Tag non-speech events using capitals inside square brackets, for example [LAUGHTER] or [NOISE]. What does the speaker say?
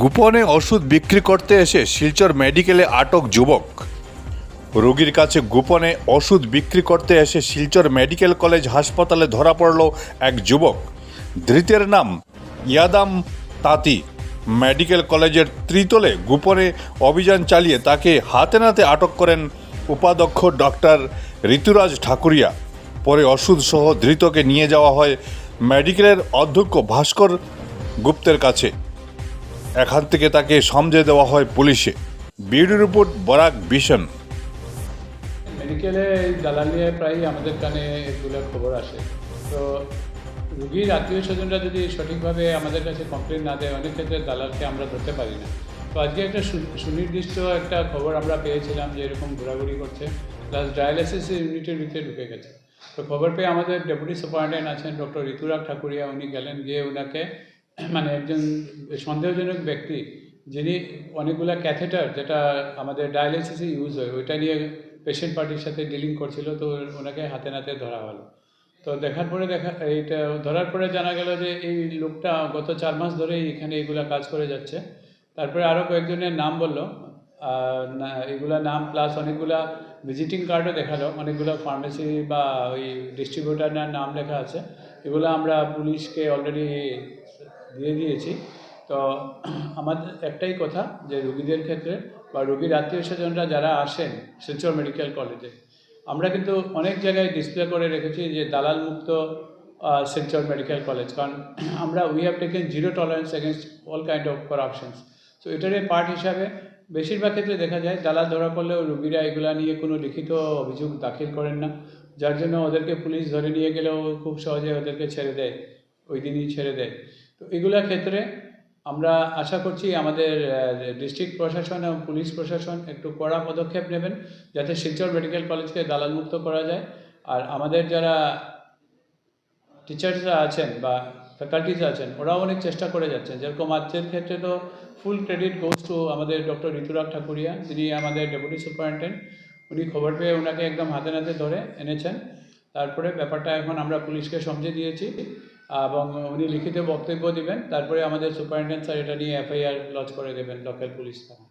গোপনে ওষুধ বিক্রি করতে এসে শিলচর মেডিকেলে আটক যুবক। রোগীর কাছে গোপনে ওষুধ বিক্রি করতে এসে শিলচর মেডিকেল কলেজ হাসপাতালে ধরা পড়ল এক যুবক। ধৃতের নাম ইয়াদাম তাঁতি। মেডিকেল কলেজের ত্রিতলে গোপনে অভিযান চালিয়ে তাকে হাতে নাতে আটক করেন উপাধ্যক্ষ ডক্টর ঋতুরাজ ঠাকুরিয়া। পরে ওষুধ সহ ধৃতকে নিয়ে যাওয়া হয় মেডিকেলের অধ্যক্ষ ভাস্কর গুপ্তের কাছে। এখান থেকে তাকে সমঝে দেওয়া হয় পুলিশে। বিউরো রিপোর্ট, বরাক বিশন মেডিকেলে এই দালালিয়ে প্রায়ই আমাদের কানে এগুলো খবর আসে। তো রুগীর আত্মীয় স্বজনরা যদি সঠিকভাবে আমাদের কাছে কমপ্লেন না দেয়, অনেক ক্ষেত্রে দালালকে আমরা ধরতে পারি না। তো আজকে একটা সুনির্দিষ্ট একটা খবর আমরা পেয়েছিলাম যে এরকম ঘোরাঘুরি করছে। প্লাস ডায়ালিসিস ইউনিটের ভিতরে ঢুকে গেছে। তো খবর পেয়ে আমাদের ডেপুটি সুপারিনটেন্ডেন্ট আছেন ডক্টর ঋতুরাগ ঠাকুরিয়া, উনি গেলেন গিয়ে ওনাকে [CLEARS THROAT] মানে একজন সন্দেহজনক ব্যক্তি যিনি অনেকগুলা ক্যাথেটার যেটা আমাদের ডায়ালিসিসে ইউজ হয়, ওইটা নিয়ে পেশেন্ট পার্টির সাথে ডিলিং করছিল, তো ওনাকে হাতে নাতে ধরা হলো। তো দেখার পরে দেখা, এইটা ধরার পরে জানা গেল যে এই লোকটা গত চার মাস ধরেই এখানে এগুলা কাজ করে যাচ্ছে। তারপরে আরও কয়েকজনের নাম বলল। এগুলা নাম প্লাস অনেকগুলা ভিজিটিং কার্ডও দেখাল। অনেকগুলো ফার্মেসি বা ওই ডিস্ট্রিবিউটারের নাম লেখা আছে। এগুলো আমরা পুলিশকে অলরেডি দিয়ে দিয়েছি। তো আমাদের একটাই কথা যে রুগীদের ক্ষেত্রে বা রুগীর আত্মীয় স্বজনরা যারা আসেন শিলচর মেডিকেল কলেজে, আমরা কিন্তু অনেক জায়গায় ডিসপ্লে করে রেখেছি যে দালাল মুক্ত শিলচর মেডিকেল কলেজ। কারণ আমরা we have taken zero tolerance against all kind of corruptions so এটারই পার্ট হিসাবে বেশিরভাগ ক্ষেত্রে দেখা যায় দালাল ধরা পড়লেও রুগীরা এগুলা নিয়ে কোনো লিখিত অভিযোগ দাখিল করেন না। যার জন্য ওদেরকে পুলিশ ধরে নিয়ে গেলেও খুব সহজে ওদেরকে ছেড়ে দেয়, ওই দিনই ছেড়ে দেয়। তো এগুলোর ক্ষেত্রে আমরা আশা করছি আমাদের ডিস্ট্রিক্ট প্রশাসন এবং পুলিশ প্রশাসন একটু কড়া পদক্ষেপ নেবেন যাতে শিলচর মেডিকেল কলেজকে দালালমুক্ত করা যায়। আর আমাদের যারা টিচার্সরা আছেন বা ফ্যাকাল্টিজ আছেন, ওরাও অনেক চেষ্টা করে যাচ্ছেন। যেরকম আজকের ক্ষেত্রে তো ফুল ক্রেডিট গোস টু আমাদের ডক্টর ঋতুরাগ ঠাকুরিয়া, যিনি আমাদের ডেপুটি সুপারিনটেন্ডেন্ট, উনি খবর পেয়ে ওনাকে একদম হাতে নাতে ধরে এনেছেন। তারপরে ব্যাপারটা এখন আমরা পুলিশকে সমঝে দিয়েছি। এবং উনি লিখিত বক্তব্য দেবেন, তারপরে আমাদের সুপারিনটেন্ডেন্ট স্যার এটা নিয়ে এফআইআর লঞ্চ করে দেবেন লোকাল পুলিশ থানা